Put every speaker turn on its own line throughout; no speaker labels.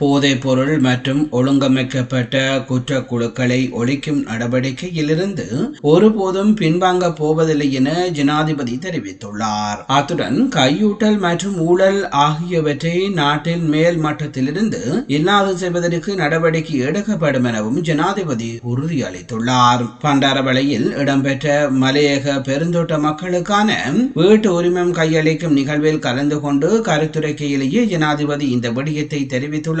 போதைப் பொருள் மற்றும் ஒழுங்கமைக்கப்பட்ட குற்ற குழுக்களை ஒழிக்கும் நடவடிக்கையிலிருந்து ஒருபோதும் பின்வாங்க போவதில்லை என ஜனாதிபதி தெரிவித்துள்ளார். அத்துடன் கையூட்டல் மற்றும் ஊழல் ஆகியவற்றை நாட்டின் மேல் மட்டத்திலிருந்து இல்லாது செய்வதற்கு நடவடிக்கை எடுக்கப்படும் எனவும் ஜனாதிபதி உறுதியளித்துள்ளார். பண்டாரவளையில் இடம்பெற்ற மலையக பெருந்தோட்ட மக்களுக்கான வீட்டு உரிமம் கையளிக்கும் நிகழ்வில் கலந்து கொண்டு கருத்துரைக்கையிலேயே ஜனாதிபதி இந்த விடயத்தை தெரிவித்துள்ளார்.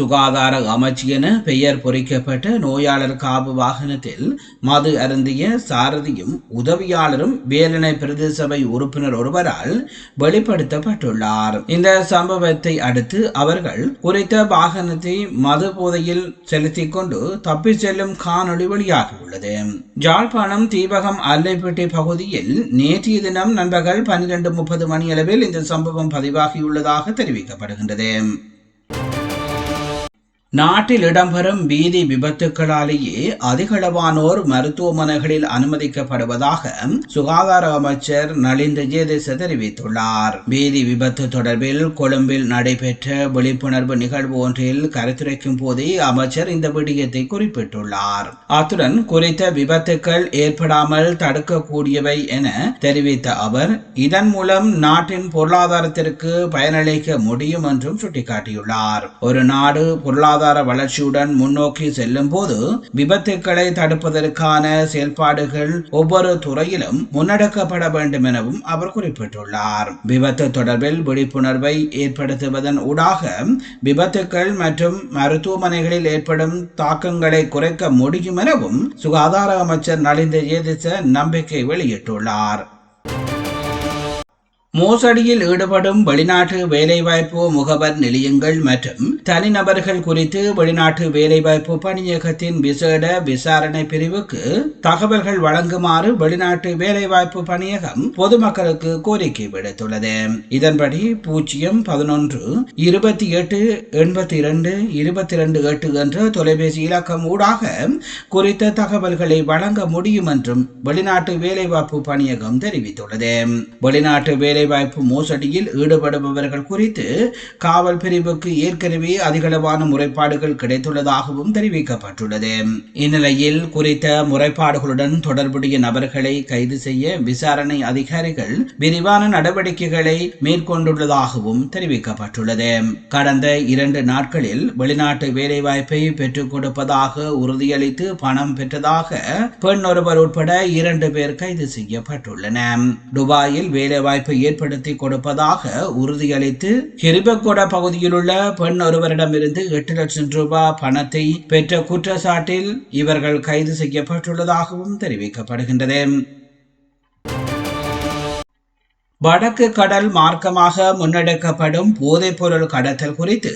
சுகாதார அமைச்சு என பெயர் பொறிக்கப்பட்ட நோயாளர் காப்பு வாகனத்தில் மது அருந்திய சாரதியும் உதவியாளரும் வேலனை பிரதேச உறுப்பினர் ஒருவரால் வெளிப்படுத்தப்பட்டுள்ளார். இந்த சம்பவத்தை அடுத்து அவர்கள் குறித்த வாகனத்தை மது போதையில் செலுத்திக் கொண்டு தப்பிச் செல்லும் காணொளி வெளியாகியுள்ளது ஜாழ்ப்பாணம் தீபகம் அல்லைப்பட்டி பகுதியில் நேற்றைய தினம் நண்பகல் பன்னிரண்டு முப்பது மணியளவில் இந்த சம்பவம் பதிவாகியுள்ளதாக தெரிவிக்கப்படுகின்றது. நாட்டில் இடம்பெறும் வீதி விபத்துக்களாலேயே அதிகளவானோர் மருத்துவமனைகளில் அனுமதிக்கப்படுவதாக சுகாதார அமைச்சர் நளிந்த ஜேதேச தெரிவித்துள்ளார். வீதி விபத்து தொடர்பில் கொழும்பில் நடைபெற்ற விழிப்புணர்வு நிகழ்வு ஒன்றில் கருத்துரைக்கும் போதே அமைச்சர் இந்த விடயத்தை குறிப்பிட்டுள்ளார். அத்துடன் குறித்த விபத்துக்கள் ஏற்படாமல் தடுக்கக்கூடியவை என தெரிவித்த அவர் இதன் மூலம் நாட்டின் பொருளாதாரத்திற்கு பயனளிக்க முடியும் என்றும் சுட்டிக்காட்டியுள்ளார். ஒரு நாடு பொருளாதார பொருளாதார வளர்ச்சியுடன் முன்னோக்கி செல்லும் போது விபத்துக்களை தடுப்பதற்கான செயல்பாடுகள் ஒவ்வொரு துறையிலும் முன்னெடுக்கப்பட வேண்டும் எனவும் அவர் குறிப்பிட்டுள்ளார். விபத்து தொடர்பில் விழிப்புணர்வை ஏற்படுத்துவதன் ஊடாக விபத்துக்கள் மற்றும் மருத்துவமனைகளில் ஏற்படும் தாக்கங்களை குறைக்க முடியும் எனவும் சுகாதார அமைச்சர் நலிந்த ஏதிச நம்பிக்கை வெளியிட்டுள்ளார். மோசடியில் ஈடுபடும் வெளிநாட்டு வேலைவாய்ப்பு முகவர் நிலையங்கள் மற்றும் தனிநபர்கள் குறித்து வெளிநாட்டு வேலைவாய்ப்பு பணியகத்தின் விசேட விசாரணை பிரிவுக்கு தகவல்கள் வழங்குமாறு வெளிநாட்டு வேலைவாய்ப்பு பணியகம் பொதுமக்களுக்கு கோரிக்கை விடுத்துள்ளது. இதன்படி பூஜ்ஜியம் பதினொன்று இருபத்தி எட்டு எண்பத்தி இரண்டு இருபத்தி இரண்டு எட்டு என்ற தொலைபேசி இலக்கம் ஊடாக குறித்த தகவல்களை வழங்க முடியும் என்றும் வெளிநாட்டு வேலைவாய்ப்பு பணியகம் தெரிவித்துள்ளது. வெளிநாட்டு வேலை வேலைவாய்ப்பு மோசடியில் ஈடுபடுபவர்கள் குறித்து காவல் பிரிவுக்கு ஏற்கனவே அதிகளவான முறைப்பாடுகள் கிடைத்துள்ளதாகவும் தெரிவிக்கப்பட்டுள்ளது. இந்நிலையில் குறித்த முறைப்பாடுகளுடன் தொடர்புடைய நபர்களை கைது செய்ய விசாரணை அதிகாரிகள் விரிவான நடவடிக்கைகளை மேற்கொண்டுள்ளதாகவும் தெரிவிக்கப்பட்டுள்ளது. கடந்த இரண்டு நாட்களில் வெளிநாட்டு வேலைவாய்ப்பை பெற்றுக் கொடுப்பதாக உறுதியளித்து பணம் பெற்றதாக பெண் ஒருவர் உட்பட இரண்டு பேர் கைது செய்யப்பட்டுள்ளனர். துபாயில் வேலைவாய்ப்பை ஏற்படுத்தி கொடுப்பதாக உறுதியளித்து ஹிரிபக்கொட பகுதியில் உள்ள பெண் ஒருவரிடமிருந்து எட்டு லட்சம் ரூபாய் பணத்தை பெற்ற குற்றச்சாட்டில் இவர்கள் கைது செய்யப்பட்டுள்ளதாகவும் தெரிவிக்கப்படுகின்றது. வடக்கு கடல் மார்க்கமாக முன்னெடுக்கப்படும் போதைப்பொருள் கடத்தல் குறித்து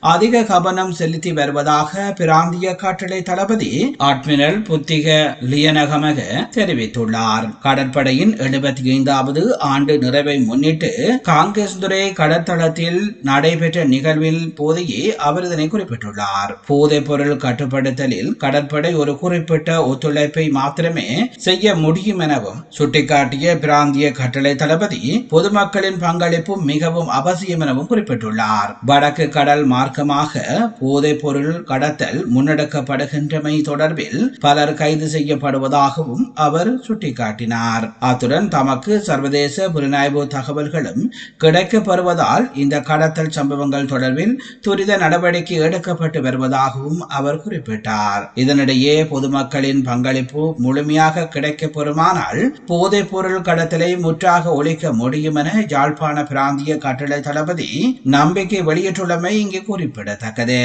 அதிக கவனம் செலுத்தி வருவதாக பிராந்திய கட்டளை தளபதி அட்மிரல் புத்திக லியனகமக தெரிவித்துள்ளார். கடற்படையின் எழுபத்தி ஐந்தாவது ஆண்டு நிறைவை முன்னிட்டு காங்கிரஸ் துறை கடற்தளத்தில் நடைபெற்ற நிகழ்வில் போதையே அவர் இதனை குறிப்பிட்டுள்ளார் போதைப்பொருள் கட்டுப்படுத்தலில் கடற்படை ஒரு குறிப்பிட்ட ஒத்துழைப்பை மாத்திரமே செய்ய முடியும் எனவும் சுட்டிக்காட்டிய பிராந்திய கட்டளை தளபதி பொதுமக்களின் பங்களிப்பு மிகவும் அவசியம் எனவும் குறிப்பிட்டுள்ளார். வடக்கு கடல் மார்க்கமாக போதைப் பொருள் கடத்தல் முன்னெடுக்கப்படுகின்றமை தொடர்பில் பலர் கைது செய்யப்படுவதாகவும் அவர் சுட்டிக்காட்டினார். அத்துடன் தமக்கு சர்வதேச புலனாய்வு தகவல்களும் கிடைக்கப்பெறுவதால் இந்த கடத்தல் சம்பவங்கள் தொடர்பில் துரித நடவடிக்கை எடுக்கப்பட்டு வருவதாகவும் அவர் குறிப்பிட்டார். இதனிடையே பொதுமக்களின் பங்களிப்பு முழுமையாக கிடைக்கப்பெறுமானால் போதைப் பொருள் கடத்தலை முற்றாக ஒழிக்க முடியும் என யாழ்ப்பாண பிராந்திய கட்டளை தளபதி நம்பிக்கை வெளியிட்டுள்ளமை இங்கு குறிப்பிடத்தக்கது.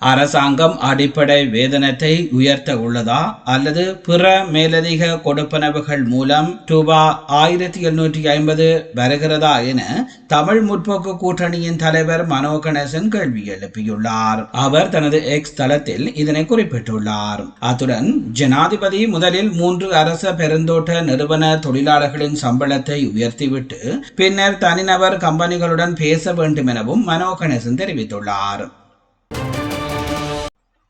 அரசாங்கம் அடிப்படை வேதனத்தை உயர்த்த உள்ளதா? அல்லது பிற மேலதிக கொடுப்பனவுகள் மூலம் ரூபா ஆயிரத்தி எழுநூற்றி ஐம்பது வருகிறதா என தமிழ் முற்போக்கு கூட்டணியின் தலைவர் மனோ கணேசன் கேள்வி எழுப்பியுள்ளார். அவர் தனது எக்ஸ் தளத்தில் இதனை குறிப்பிட்டுள்ளார். அத்துடன் ஜனாதிபதி முதலில் மூன்று அரச பெருந்தோட்ட நிறுவன தொழிலாளர்களின் சம்பளத்தை உயர்த்திவிட்டு பின்னர் தனிநபர் கம்பெனிகளுடன் பேச வேண்டும் எனவும் மனோ கணேசன் தெரிவித்துள்ளார்.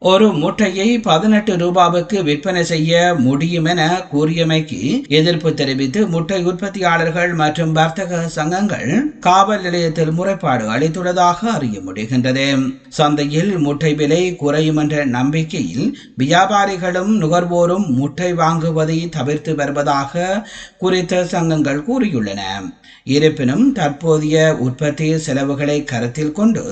ஒரு முட்டையை பதினெட்டு ரூபாவுக்கு விற்பனை செய்ய முடியும் என கூறியமைக்கு எதிர்ப்பு தெரிவித்து முட்டை உற்பத்தியாளர்கள் மற்றும் வர்த்தக சங்கங்கள் காவல் நிலையத்தில் முறைப்பாடு அளித்துள்ளதாக அறிய முடிகின்றது. சந்தையில் முட்டை விலை குறையும் என்ற நம்பிக்கையில் வியாபாரிகளும் நுகர்வோரும் முட்டை வாங்குவதை தவிர்த்து வருவதாக குறித்த சங்கங்கள் கூறியுள்ளன. இருப்பினும் தற்போதைய உற்பத்தி செலவுகளை கருத்தில் கொண்டு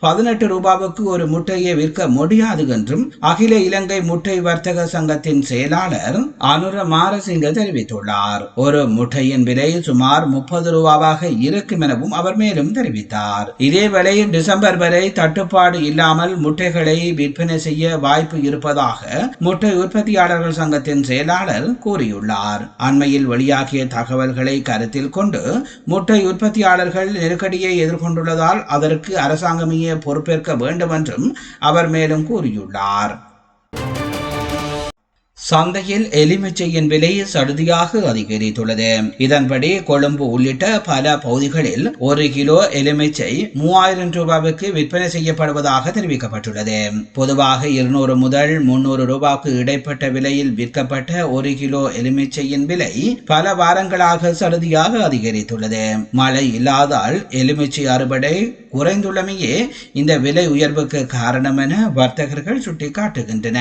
பதினெட்டு ரூபாவுக்கு ஒரு முட்டையை விற்க முடியாது என்றும் அகில இலங்கை முட்டை வர்த்தக சங்கத்தின் செயலாளர் அனுர மாரசிங்க தெரிவித்துள்ளார். ஒரு முட்டையின் விலை சுமார் முப்பது ரூபாவாக இருக்கும் எனவும் அவர் மேலும் தெரிவித்தார். இதேவேளை டிசம்பர் வரை தட்டுப்பாடு இல்லாமல் முட்டைகளை விற்பனை செய்ய வாய்ப்பு இருப்பதாக முட்டை உற்பத்தியாளர்கள் சங்கத்தின் செயலாளர் கூறியுள்ளார். அண்மையில் வெளியாகிய தகவல்களை கருத்தில் கொண்டு முட்டை உற்பத்தியாளர்கள் நெருக்கடியை எதிர்கொண்டுள்ளதால் அதற்கு அரசாங்கமே பொறுப்பேற்க வேண்டும் என்றும் அவர் மேலும் கூறி கூறியுள்ளார் சந்தையில் எலுமிச்சையின் விலை சடுதியாக அதிகரித்துள்ளது. இதன்படி கொழும்பு உள்ளிட்ட பல பகுதிகளில் ஒரு கிலோ எலுமிச்சை மூவாயிரம் ரூபாவுக்கு விற்பனை செய்யப்படுவதாக தெரிவிக்கப்பட்டுள்ளது. பொதுவாக இருநூறு முதல் முன்னூறு ரூபாய்க்கு இடைப்பட்ட விலையில் விற்கப்பட்ட ஒரு கிலோ எலுமிச்சையின் விலை பல வாரங்களாக சடுதியாக அதிகரித்துள்ளது. மழை இல்லாதால் எலுமிச்சை அறுவடை குறைந்துள்ளமையே இந்த விலை உயர்வுக்கு காரணம் என வர்த்தகர்கள் சுட்டிக்காட்டுகின்றன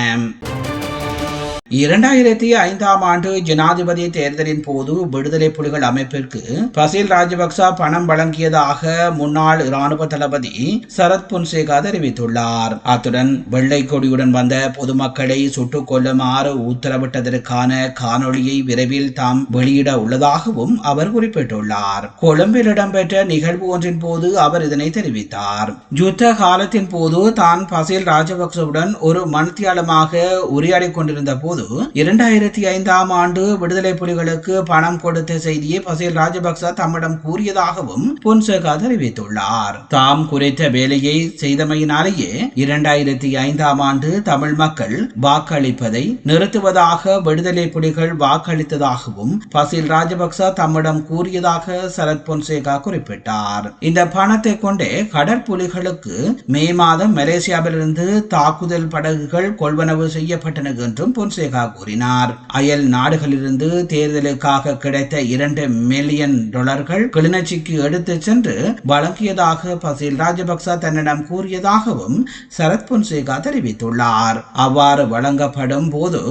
இரண்டாயிரத்தி ஐந்தாம் ஆண்டு ஜனாதிபதி தேர்தலின் போது விடுதலை புலிகள் அமைப்பிற்கு பசில் ராஜபக்ச பணம் வழங்கியதாக முன்னாள் இராணுவ தளபதி சரத் புன்சேகா தெரிவித்துள்ளார். அத்துடன் வெள்ளை கொடியுடன் வந்த பொதுமக்களை சுட்டுக் கொல்லுமாறு உத்தரவிட்டதற்கான காணொளியை விரைவில் தாம் வெளியிட உள்ளதாகவும் அவர் குறிப்பிட்டுள்ளார். கொழும்பில் இடம்பெற்ற நிகழ்வு ஒன்றின் போது அவர் இதனை தெரிவித்தார். யுத்த காலத்தின் போது தான் பசில் ராஜபக்சவுடன் ஒரு மணித்தியாலமாக உரையாடிக் கொண்டிருந்த போது போது இரண்டாயிரத்தி ஐந்தாம் ஆண்டு விடுதலை புலிகளுக்கு பணம் கொடுத்த செய்தியை பசேல் ராஜபக்ச தம்மிடம் கூறியதாகவும் பொன்சேகா தெரிவித்துள்ளார். தாம் குறித்த வேலையை செய்தமையினாலேயே இரண்டாயிரத்தி ஐந்தாம் ஆண்டு தமிழ் மக்கள் வாக்களிப்பதை நிறுத்துவதாக விடுதலை புலிகள் வாக்களித்ததாகவும் பசில் ராஜபக்ச தம்மிடம் கூறியதாக சரத் பொன்சேகா குறிப்பிட்டார். இந்த பணத்தை கொண்டே கடற்புலிகளுக்கு மே மாதம் மலேசியாவிலிருந்து தாக்குதல் படகுகள் கொள்வனவு செய்யப்பட்டன என்றும் பொன்சேகா பொன்சேகா கூறினார். அயல் நாடுகளிலிருந்து தேர்தலுக்காக கிடைத்த இரண்டு மில்லியன் டாலர்கள் கிளிநொச்சிக்கு எடுத்து சென்று வழங்கியதாக பசில் ராஜபக்ச தன்னிடம் கூறியதாகவும் சரத் பொன்சேகா தெரிவித்துள்ளார். அவ்வாறு வழங்கப்படும் போது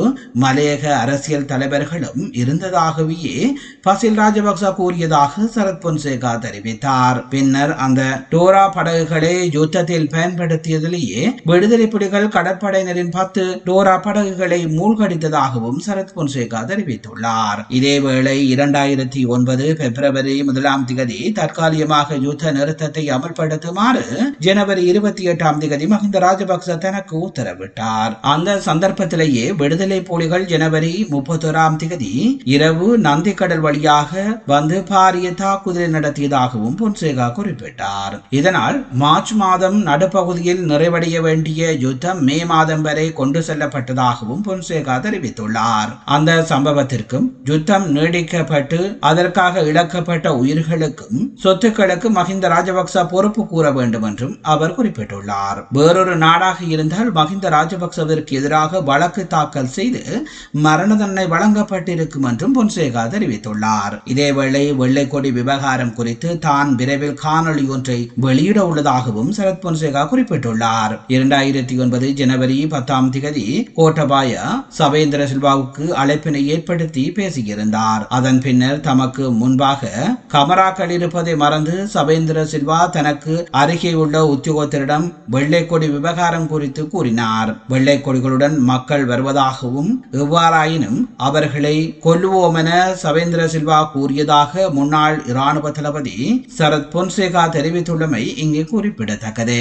மலையக அரசியல் தலைவர்களும் இருந்ததாகவே பசில் ராஜபக்ச கூறியதாக சரத் பொன்சேகா தெரிவித்தார். பின்னர் அந்த டோரா படகுகளை யுத்தத்தில் பயன்படுத்தியதிலேயே விடுதலை புலிகள் கடற்படையினரின் பத்து டோரா படகுகளை மூழ்க தோற்கடித்ததாகவும் சரத் பொன்சேகா தெரிவித்துள்ளார். இதேவேளை இரண்டாயிரத்தி ஒன்பது பிப்ரவரி முதலாம் திகதி தற்காலிகமாக யுத்த நிறுத்தத்தை அமல்படுத்துமாறு ஜனவரி இருபத்தி எட்டாம் திகதி மஹிந்த ராஜபக்ச தனக்கு உத்தரவிட்டார். அந்த சந்தர்ப்பத்திலேயே விடுதலை புலிகள் ஜனவரி முப்பத்தோராம் திகதி இரவு நந்திக்கடல் வழியாக வந்து பாரிய தாக்குதலை நடத்தியதாகவும் பொன்சேகா குறிப்பிட்டார். இதனால் மார்ச் மாதம் நடுப்பகுதியில் நிறைவடைய வேண்டிய யுத்தம் மே மாதம் வரை கொண்டு செல்லப்பட்டதாகவும் பொன்சேகா தெரிவித்துள்ளார். அந்த சம்பவத்திற்கும் யுத்தம் நீடிக்கப்பட்டு அதற்காக இழக்கப்பட்ட உயிர்களுக்கும் சொத்துக்களுக்கு மஹிந்த ராஜபக்ச பொறுப்பு கூற வேண்டும் என்றும் அவர் குறிப்பிட்டுள்ளார். வேறொரு நாடாக இருந்தால் மஹிந்த ராஜபக்சவிற்கு எதிராக வழக்கு தாக்கல் செய்து மரண தண்டனை வழங்கப்பட்டிருக்கும் என்றும் பொன்சேகா தெரிவித்துள்ளார். இதேவேளை வெள்ளை கொடி விவகாரம் குறித்து தான் விரைவில் காணொலி ஒன்றை வெளியிட உள்ளதாகவும் சரத் பொன்சேகா குறிப்பிட்டுள்ளார். இரண்டாயிரத்தி ஒன்பது ஜனவரி பத்தாம் திகதி கோட்டபாய சவேந்திர சில்வாவுக்கு அழைப்பினை ஏற்படுத்தி பேசியிருந்தார். அதன் பின்னர் தமக்கு முன்பாக கமராக்கள் இருப்பதை மறந்து சவேந்திர சில்வா தனக்கு அருகே உள்ள உத்தியோகத்தரிடம் வெள்ளைக்கொடி விவகாரம் குறித்து கூறினார். வெள்ளைக்கொடிகளுடன் மக்கள் வருவதாகவும் எவ்வாறாயினும் அவர்களை கொல்லுவோமென சவேந்திர சில்வா கூறியதாக முன்னாள் இராணுவ தளபதி சரத் பொன்சேகா தெரிவித்துள்ளமை இங்கே குறிப்பிடத்தக்கது.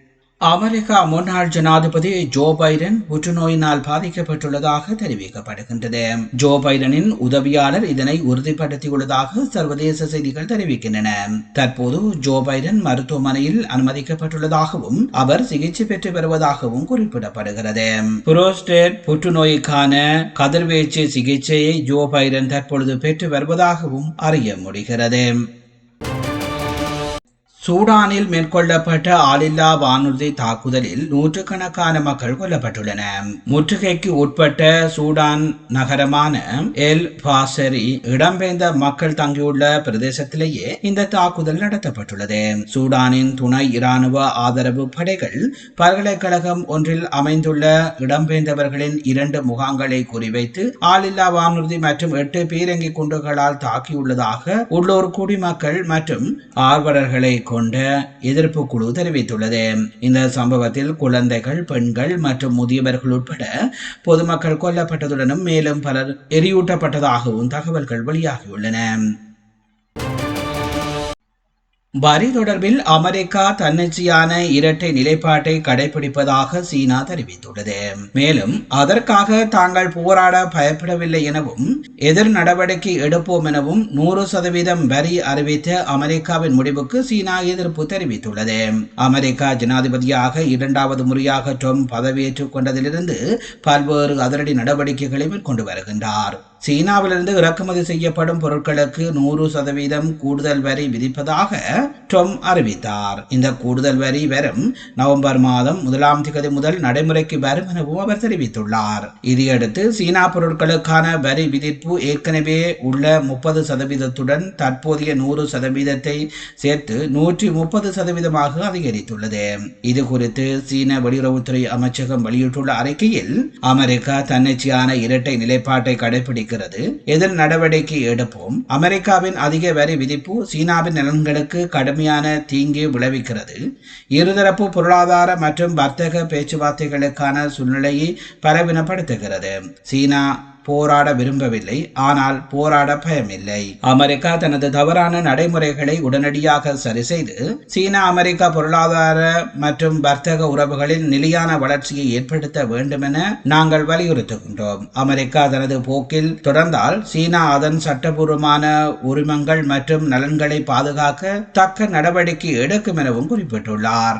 அமெரிக்கா முன்னாள் ஜனாதிபதி ஜோ பைடன் புற்றுநோயினால் பாதிக்கப்பட்டுள்ளதாக தெரிவிக்கப்படுகின்றது. ஜோ பைடனின் உதவியாளர் இதனை உறுதிப்படுத்தியுள்ளதாக சர்வதேச செய்திகள் தெரிவிக்கின்றன. தற்போது ஜோ பைடன் மருத்துவமனையில் அனுமதிக்கப்பட்டுள்ளதாகவும் அவர் சிகிச்சை பெற்று வருவதாகவும் குறிப்பிடப்படுகிறது. புரோஸ்டேட் புற்றுநோய்க்கான கதிர்வீச்சு சிகிச்சையை ஜோ பைடன் தற்பொழுது பெற்று வருவதாகவும் அறிய முடிகிறது. சூடானில் மேற்கொள்ளப்பட்ட ஆளில்லா வானூர்தி தாக்குதலில் நூற்றுக்கணக்கான மக்கள் கொல்லப்பட்டுள்ளனர் முற்றுகைக்கு உட்பட்ட சூடான் நகரமான எல் பாசரி இடம்பெயர்ந்த மக்கள் தங்கியுள்ள பிரதேசத்திலேயே இந்த தாக்குதல் நடத்தப்பட்டுள்ளது. சூடானின் துணை இராணுவ ஆதரவு படைகள் பல்கலைக்கழகம் ஒன்றில் அமைந்துள்ள இடம்பெயர்ந்தவர்களின் இரண்டு முகாம்களை குறிவைத்து ஆளில்லா வானூர்தி மற்றும் எட்டு பீரங்கி குண்டுகளால் தாக்கியுள்ளதாக உள்ளூர் குடிமக்கள் மற்றும் ஆர்வலர்களை கொண்ட எதிர்ப்பு குழு தெரிவித்துள்ளது. இந்த சம்பவத்தில் குழந்தைகள் பெண்கள் மற்றும் முதியவர்கள் உட்பட பொதுமக்கள் கொல்லப்பட்டதுடனும் மேலும் பலர் எரியூட்டப்பட்டதாகவும் தகவல்கள் வெளியாகியுள்ளன. வரி தொடர்பில் அமெரிக்கா தன்னிச்சையான இரட்டை நிலைப்பாட்டை கடைபிடிப்பதாக சீனா தெரிவித்துள்ளது. மேலும் அதற்காக தாங்கள் போராட பயப்படவில்லை எனவும் எதிர் நடவடிக்கை எடுப்போம் எனவும் நூறு சதவீதம் வரி அறிவித்த அமெரிக்காவின் முடிவுக்கு சீனா எதிர்ப்பு தெரிவித்துள்ளது. அமெரிக்கா ஜனாதிபதியாக இரண்டாவது முறையாக ட்ரம்ப் பதவியேற்றுக் கொண்டதிலிருந்து பல்வேறு அதிரடி நடவடிக்கைகளை மேற்கொண்டு வருகின்றார். சீனாவிலிருந்து இறக்குமதி செய்யப்படும் பொருட்களுக்கு நூறு சதவீதம் கூடுதல் வரி விதிப்பதாக டொம் அறிவித்தார். இந்த கூடுதல் வரி வரும் நவம்பர் மாதம் முதலாம் திகதி முதல் நடைமுறைக்கு வரும் எனவும் அவர் தெரிவித்துள்ளார். இதையடுத்து சீனா பொருட்களுக்கான வரி விதிப்பு ஏற்கனவே உள்ள முப்பது சதவீதத்துடன் தற்போதைய நூறு சதவீதத்தை சேர்த்து நூற்றி முப்பது சதவீதமாக அதிகரித்துள்ளது. இது குறித்து சீன வெளியுறவுத்துறை அமைச்சகம் வெளியிட்டுள்ள அறிக்கையில் அமெரிக்கா தன்னிச்சையான இரட்டை நிலைப்பாட்டை கடைபிடிக்க இருக்கிறது. எதிர் நடவடிக்கை எடுப்போம். அமெரிக்காவின் அதிக வரி விதிப்பு சீனாவின் நலன்களுக்கு கடுமையான தீங்கு விளைவிக்கிறது. இருதரப்பு பொருளாதார மற்றும் வர்த்தக பேச்சுவார்த்தைகளுக்கான சூழ்நிலையை பலவீனப்படுத்துகிறது. சீனா போராட விரும்பவில்லை ஆனால் போராட பயமில்லை. அமெரிக்கா தனது தவறான நடைமுறைகளை உடனடியாக சரி செய்து சீனா அமெரிக்கா பொருளாதார மற்றும் வர்த்தக உறவுகளில் நிலையான வளர்ச்சியை ஏற்படுத்த வேண்டும் என நாங்கள் வலியுறுத்துகின்றோம். அமெரிக்கா தனது போக்கில் தொடர்ந்தால் சீனா அதன் சட்டபூர்வமான உரிமங்கள் மற்றும் நலன்களை பாதுகாக்க தக்க நடவடிக்கை எடுக்கும் எனவும் குறிப்பிட்டுள்ளார்.